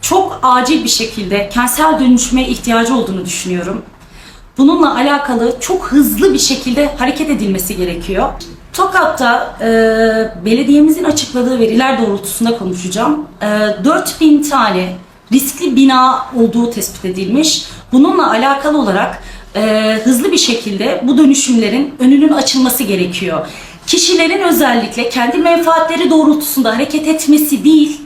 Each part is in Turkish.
çok acil bir şekilde kentsel dönüşüme ihtiyacı olduğunu düşünüyorum. Bununla alakalı çok hızlı bir şekilde hareket edilmesi gerekiyor. Tokat'ta e, belediyemizin açıkladığı veriler doğrultusunda konuşacağım. E, 4000 tane riskli bina olduğu tespit edilmiş. Bununla alakalı olarak e, hızlı bir şekilde bu dönüşümlerin önünün açılması gerekiyor. Kişilerin özellikle kendi menfaatleri doğrultusunda hareket etmesi değil,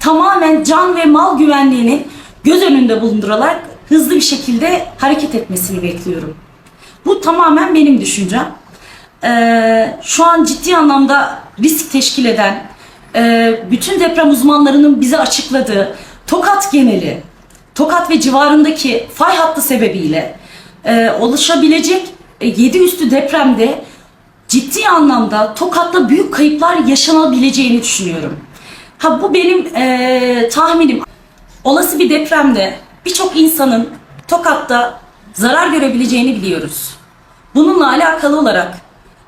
tamamen can ve mal güvenliğini göz önünde bulundurarak hızlı bir şekilde hareket etmesini bekliyorum. Bu tamamen benim düşüncem. Ee, şu an ciddi anlamda risk teşkil eden, e, bütün deprem uzmanlarının bize açıkladığı Tokat geneli, Tokat ve civarındaki fay hattı sebebiyle e, oluşabilecek 7 üstü depremde ciddi anlamda Tokat'ta büyük kayıplar yaşanabileceğini düşünüyorum. Ha bu benim e, tahminim. Olası bir depremde birçok insanın Tokat'ta zarar görebileceğini biliyoruz. Bununla alakalı olarak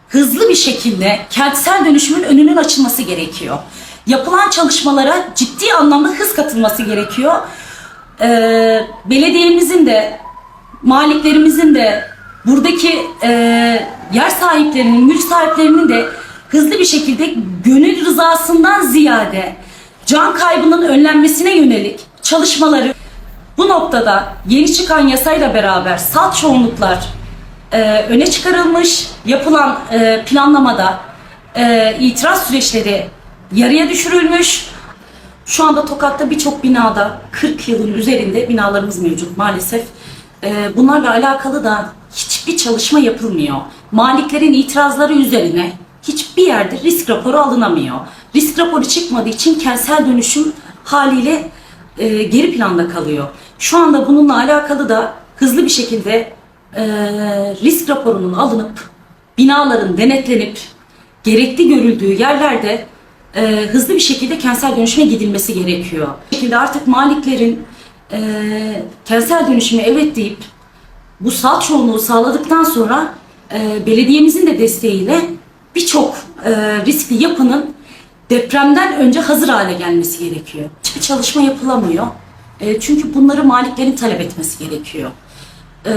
hızlı bir şekilde kentsel dönüşümün önünün açılması gerekiyor. Yapılan çalışmalara ciddi anlamda hız katılması gerekiyor. Ee, belediyemizin de, maliklerimizin de, buradaki e, yer sahiplerinin, mülk sahiplerinin de hızlı bir şekilde gönül rızasından ziyade can kaybının önlenmesine yönelik çalışmaları bu noktada yeni çıkan yasayla beraber salt çoğunluklar e, öne çıkarılmış, yapılan e, planlamada e, itiraz süreçleri yarıya düşürülmüş. Şu anda Tokat'ta birçok binada 40 yılın üzerinde binalarımız mevcut maalesef. E, bunlarla alakalı da hiçbir çalışma yapılmıyor. Maliklerin itirazları üzerine hiçbir yerde risk raporu alınamıyor. Risk raporu çıkmadığı için kentsel dönüşüm haliyle e, geri planda kalıyor. Şu anda bununla alakalı da hızlı bir şekilde e, risk raporunun alınıp binaların denetlenip gerekli görüldüğü yerlerde e, hızlı bir şekilde kentsel dönüşüme gidilmesi gerekiyor. Bu şekilde artık maliklerin e, kentsel dönüşüme evet deyip bu salt çoğunluğu sağladıktan sonra e, belediyemizin de desteğiyle birçok e, riskli yapının depremden önce hazır hale gelmesi gerekiyor. Hiçbir çalışma yapılamıyor. E, çünkü bunları maliklerin talep etmesi gerekiyor. E,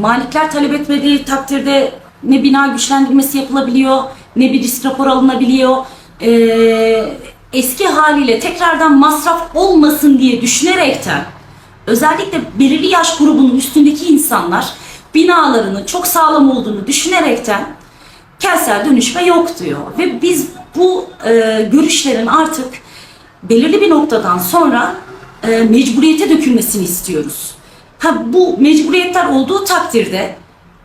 malikler talep etmediği takdirde ne bina güçlendirmesi yapılabiliyor, ne bir risk raporu alınabiliyor. E, eski haliyle tekrardan masraf olmasın diye düşünerekten özellikle belirli yaş grubunun üstündeki insanlar binalarının çok sağlam olduğunu düşünerekten kentsel dönüşme yok diyor. Ve biz bu e, görüşlerin artık belirli bir noktadan sonra e, mecburiyete dökülmesini istiyoruz. Ha, bu mecburiyetler olduğu takdirde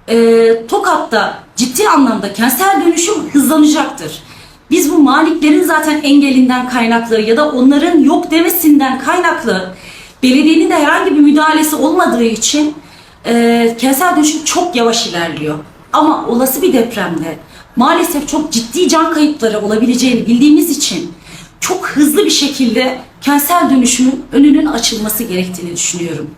e, Tokat'ta ciddi anlamda kentsel dönüşüm hızlanacaktır. Biz bu maliklerin zaten engelinden kaynaklı ya da onların yok demesinden kaynaklı belediyenin de herhangi bir müdahalesi olmadığı için e, kentsel dönüşüm çok yavaş ilerliyor. Ama olası bir depremde maalesef çok ciddi can kayıpları olabileceğini bildiğimiz için çok hızlı bir şekilde kentsel dönüşümün önünün açılması gerektiğini düşünüyorum.